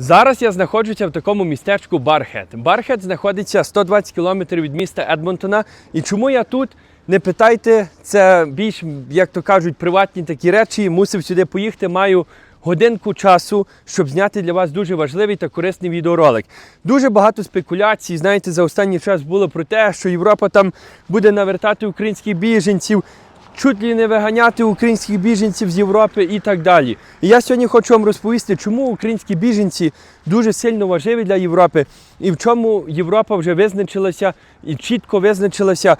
Зараз я знаходжуся в такому містечку Бархет. Бархет знаходиться 120 кілометрів від міста Едмонтона. І чому я тут? Не питайте, це більш, як то кажуть, приватні такі речі. Мусив сюди поїхати. Маю годинку часу, щоб зняти для вас дуже важливий та корисний відеоролик. Дуже багато спекуляцій, знаєте, за останній час було про те, що Європа там буде навертати українських біженців чуть ли не виганяти українських біженців з Європи і так далі. І я сьогодні хочу вам розповісти, чому українські біженці дуже сильно важливі для Європи, і в чому Європа вже визначилася і чітко визначилася,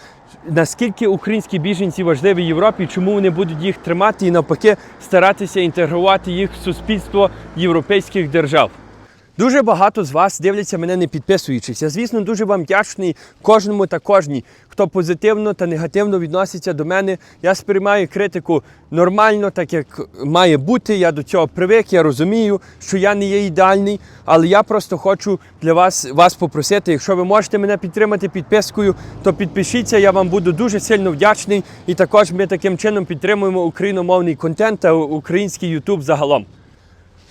наскільки українські біженці важливі Європі, чому вони будуть їх тримати і навпаки старатися інтегрувати їх в суспільство європейських держав. Дуже багато з вас дивляться мене не підписуючись. Я, звісно, дуже вам вдячний кожному та кожній, хто позитивно та негативно відноситься до мене. Я сприймаю критику нормально, так як має бути. Я до цього привик, я розумію, що я не є ідеальний, але я просто хочу для вас вас попросити. Якщо ви можете мене підтримати підпискою, то підпишіться. Я вам буду дуже сильно вдячний. І також ми таким чином підтримуємо україномовний контент та український Ютуб загалом.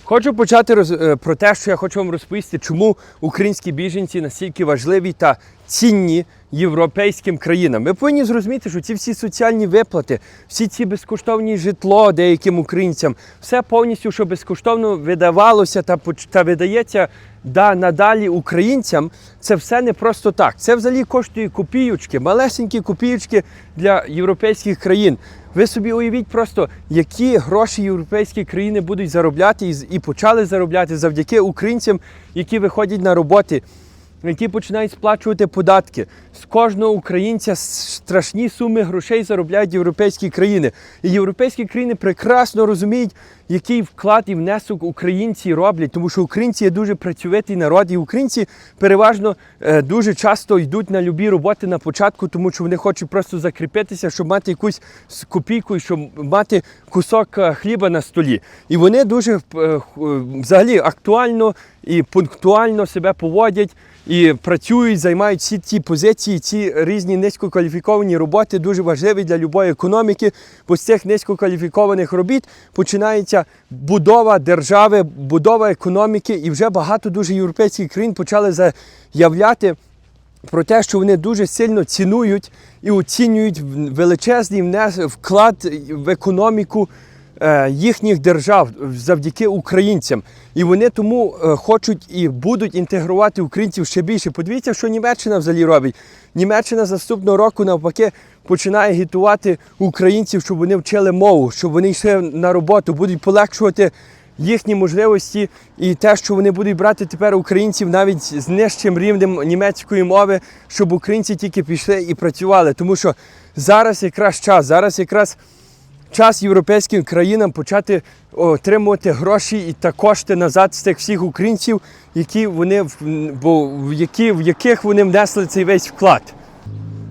Хочу почати роз... е, про те, що я хочу вам розповісти, чому українські біженці настільки важливі та цінні європейським країнам. Ви повинні зрозуміти, що ці всі соціальні виплати, всі ці безкоштовні житло деяким українцям, все повністю, що безкоштовно видавалося та, та видається да, надалі українцям, це все не просто так. Це взагалі коштує копійочки, малесенькі копійочки для європейських країн. Ви собі уявіть просто, які гроші європейські країни будуть заробляти і, почали заробляти завдяки українцям, які виходять на роботи, які починають сплачувати податки. З кожного українця страшні суми грошей заробляють європейські країни. І європейські країни прекрасно розуміють, який вклад і внесок українці роблять, тому що українці є дуже працьовитий народ, і українці переважно е, дуже часто йдуть на любі роботи на початку, тому що вони хочуть просто закріпитися, щоб мати якусь копійку щоб мати кусок е, хліба на столі. І вони дуже е, взагалі актуально і пунктуально себе поводять і працюють, займають всі ті позиції, ці різні низькокваліфіковані роботи дуже важливі для любої економіки. Бо з цих низькокваліфікованих робіт починається будова держави, будова економіки, і вже багато дуже європейських країн почали заявляти. Про те, що вони дуже сильно цінують і оцінюють величезний вклад в економіку їхніх держав завдяки українцям. І вони тому е, хочуть і будуть інтегрувати українців ще більше. Подивіться, що Німеччина взагалі робить. Німеччина з наступного року навпаки починає агітувати українців, щоб вони вчили мову, щоб вони йшли на роботу, будуть полегшувати їхні можливості і те, що вони будуть брати тепер українців навіть з нижчим рівнем німецької мови, щоб українці тільки пішли і працювали. Тому що зараз якраз час, зараз якраз час європейським країнам почати отримувати гроші і та кошти назад з тих всіх українців, які вони бо які, в яких вони внесли цей весь вклад.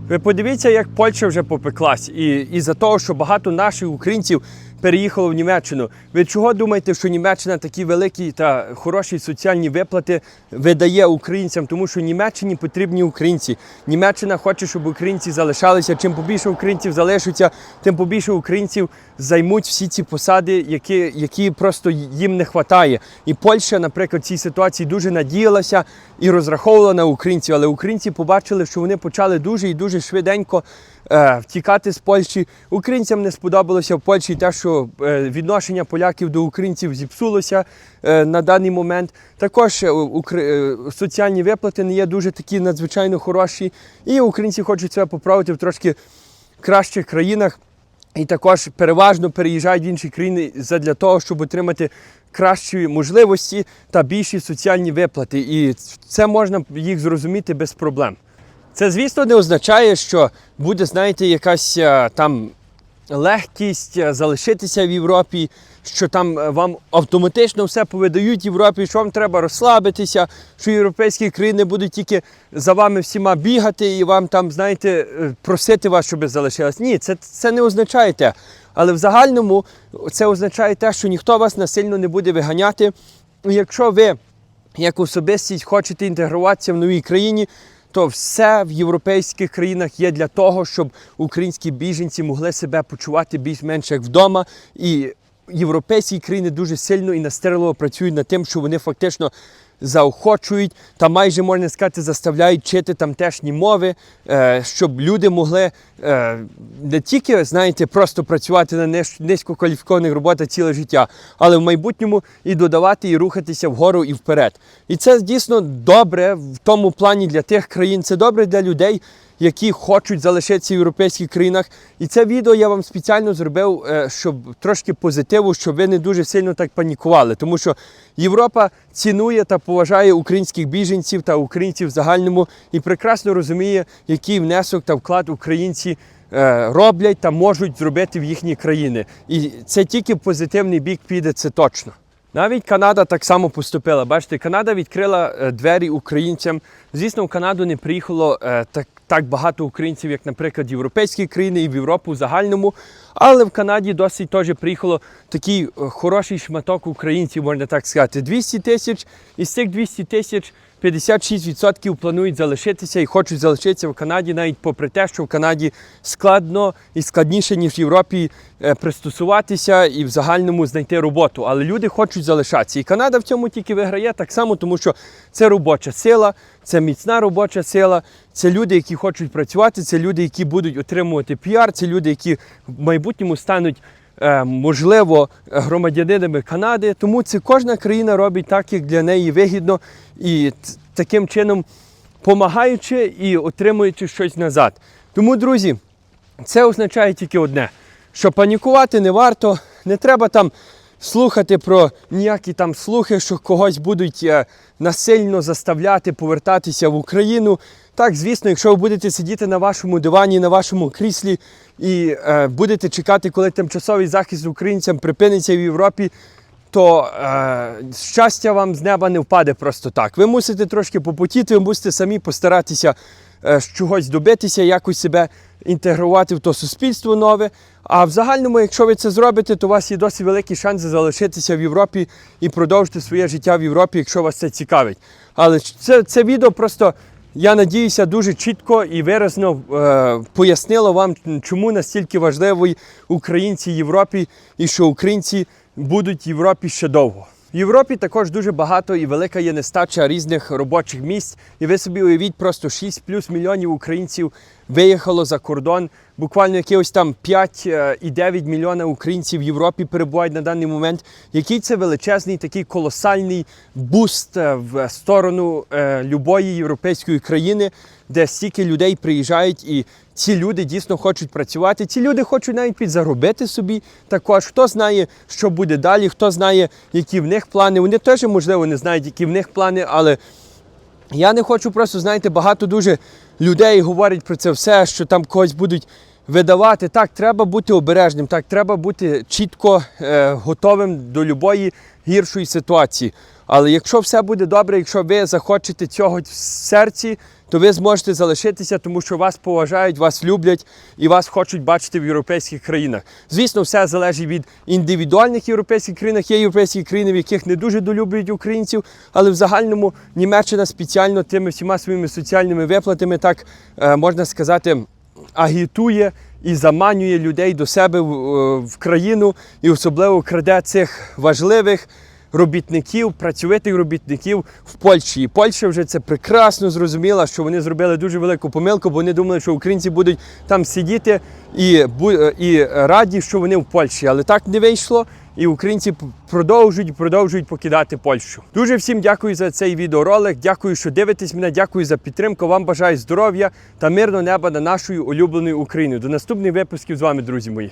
Ви подивіться, як Польща вже попеклась, і, і за того, що багато наших українців переїхало в Німеччину. Ви чого думаєте, що Німеччина такі великі та хороші соціальні виплати видає українцям? Тому що Німеччині потрібні українці. Німеччина хоче, щоб українці залишалися. Чим побільше українців залишаться, тим побільше українців займуть всі ці посади, які, які просто їм не вистачає. І Польща, наприклад, в цій ситуації дуже надіялася і розраховувала на українців, але українці побачили, що вони почали дуже і дуже швиденько е, втікати з Польщі. Українцям не сподобалося в Польщі те, що е, відношення поляків до українців зіпсулося е, на даний момент. Також е, е, соціальні виплати не є дуже такі надзвичайно хороші, і українці хочуть себе поправити в трошки кращих країнах. І також переважно переїжджають в інші країни для того, щоб отримати кращі можливості та більші соціальні виплати. І це можна їх зрозуміти без проблем. Це, звісно, не означає, що буде, знаєте, якась е, там легкість е, залишитися в Європі, що там е, вам автоматично все повидають Європі, що вам треба розслабитися, що європейські країни будуть тільки за вами всіма бігати і вам там, знаєте, просити вас, щоб ви залишились. Ні, це, це не означає те. Але в загальному це означає те, що ніхто вас насильно не буде виганяти. Якщо ви як особистість хочете інтегруватися в новій країні, то все в європейських країнах є для того, щоб українські біженці могли себе почувати більш-менш як вдома і європейські країни дуже сильно і настирливо працюють над тим, що вони фактично заохочують та майже можна сказати, заставляють вчити тамтешні мови, е, щоб люди могли е, не тільки знаєте, просто працювати на низькокваліфікованих роботах ціле життя, але в майбутньому і додавати, і рухатися вгору і вперед. І це дійсно добре в тому плані для тих країн. Це добре для людей, які хочуть залишитися в європейських країнах. І це відео я вам спеціально зробив, е, щоб трошки позитиву, щоб ви не дуже сильно так панікували. Тому що Європа цінує та поважає українських біженців та українців в загальному і прекрасно розуміє, який внесок та вклад українці. е, Роблять та можуть зробити в їхні країни. І це тільки позитивний бік піде, це точно. Навіть Канада так само поступила. Бачите, Канада відкрила е, двері українцям. Звісно, в Канаду не приїхало так, так багато українців, як, наприклад, європейські країни і в Європу в загальному. Але в Канаді досить теж приїхало такий е, хороший шматок українців, можна так сказати. 200 тисяч. Із цих 200 тисяч 56% планують залишитися і хочуть залишитися в Канаді, навіть попри те, що в Канаді складно і складніше, ніж в Європі, е, пристосуватися і в загальному знайти роботу. Але люди хочуть залишатися. І Канада в цьому тільки виграє так само, тому що це робоча сила, це міцна робоча сила, це люди, які хочуть працювати, це люди, які будуть отримувати піар, це люди, які в майбутньому стануть. е, Можливо, громадянинами Канади, тому це кожна країна робить так, як для неї вигідно, і таким чином помагаючи і отримуючи щось назад. Тому, друзі, це означає тільки одне: що панікувати не варто, не треба там слухати про ніякі там слухи, що когось будуть е, насильно заставляти повертатися в Україну. Так, звісно, якщо ви будете сидіти на вашому дивані, на вашому кріслі і е, будете чекати, коли тимчасовий захист українцям припиниться в Європі, то е, щастя вам з неба не впаде просто так. Ви мусите трошки попотіти, ви мусите самі постаратися з чогось добитися, якось себе інтегрувати в то суспільство нове. А в загальному, якщо ви це зробите, то у вас є досить великі шанси залишитися в Європі і продовжити своє життя в Європі, якщо вас це цікавить. Але це, це відео просто. Я надіюся, дуже чітко і виразно е, пояснило вам, чому настільки важливі українці Європі і що українці будуть в Європі ще довго. В Європі також дуже багато і велика є нестача різних робочих місць. І ви собі уявіть, просто 6 плюс мільйонів українців виїхало за кордон. Буквально якихось там 5,9 мільйона українців в Європі перебувають на даний момент. Який це величезний такий колосальний буст е, в сторону е, любої європейської країни, де стільки людей приїжджають і ці люди дійсно хочуть працювати. Ці люди хочуть навіть підзаробити собі також. Хто знає, що буде далі, хто знає, які в них плани. Вони теж, можливо, не знають, які в них плани, але я не хочу просто, знаєте, багато дуже людей говорять про це все, що там когось будуть видавати. Так, треба бути обережним, так, треба бути чітко е, готовим до любої гіршої ситуації. Але якщо все буде добре, якщо ви захочете цього в серці, то ви зможете залишитися, тому що вас поважають, вас люблять і вас хочуть бачити в європейських країнах. Звісно, все залежить від індивідуальних європейських країнах. Є європейські країни, в яких не дуже долюблюють українців, але в загальному Німеччина спеціально тими всіма своїми соціальними виплатами, так е, можна сказати, агітує і заманює людей до себе в, е, в країну і особливо краде цих важливих робітників, працьовитих робітників в Польщі. І Польща вже це прекрасно зрозуміла, що вони зробили дуже велику помилку, бо вони думали, що українці будуть там сидіти і, і раді, що вони в Польщі. Але так не вийшло. І українці продовжують продовжують покидати Польщу. Дуже всім дякую за цей відеоролик. Дякую, що дивитесь мене. Дякую за підтримку. Вам бажаю здоров'я та мирного неба над нашою улюбленою Україною. До наступних випусків з вами, друзі мої.